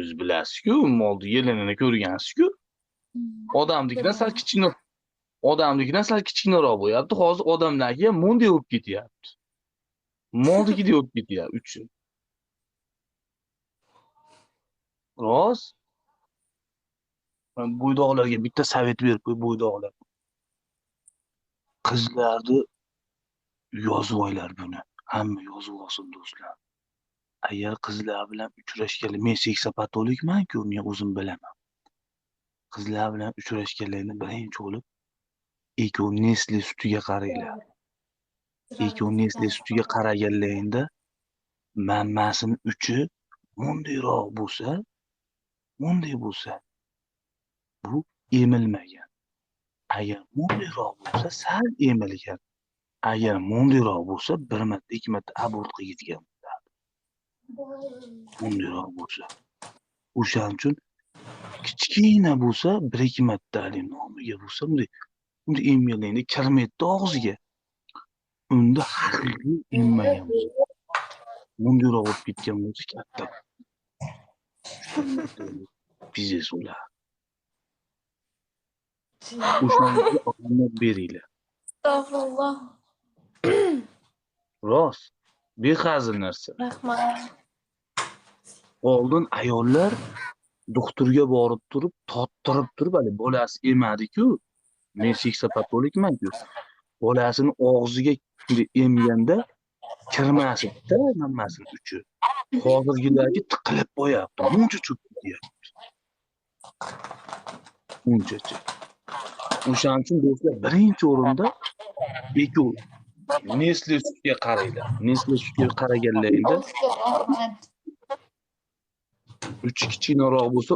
o'zi bilasizku molni yelinini ko'rgansiz-ku odamnikidan sal kichikroq odamnikidan sal kichikroq bo'lyapti hozir odamlarga ham monday bo'lib ketyapti molnikidek bo'lib ketyapti uchi rost man bo'ydoqlarga bitta sovet berib qo'y bo'ydoqlar qizlarni yozib oylar buni hamma yozib olsin do'stlar agar qizlar bilan uchrashganlar men seksapatolikmanku men o'zim bilaman. Qizlar bilan uchrashganlarni birinchi bo'lib ikkovi nesli sutiga qaranglar. Ikkovi nesli sutiga qaraganlaringda mammasini uchi mundayroq bo'lsa munday bo'lsa bu emilmagan. Agar mundayroq bo'lsa sal emilgan. Agar mundayroq bo'lsa bir marta ikki marta abort qilgan mundayroq bo'lsa o'shaning uchun kichkina bo'lsa bir ikki marta haligi nomiga bo'lsa bunday bunday emganingda kirmaydi og'ziga unda haqiqiy emmagan mundayroq bo'lib ketgan bo'lsa katta biznes ular o'shanga omonat beringlar Estağfurullah. rost behazil narsa Rahmat. Oldin ayollar doktorga borib turib tottirib turib haligi bolasi emadiku men seksopatolikmanku bolasini og'ziga emganda kirmasdida mammasini uchi hozirgilarga tiqilib qo'yapti muncha cho'p ketyapti. Unchacha o'shaning uchun do'stlar birinchi o'rinda bekuv nesli sutga qaranglar nesli sutga qaraganlaringda uchi kichikroq bo'lsa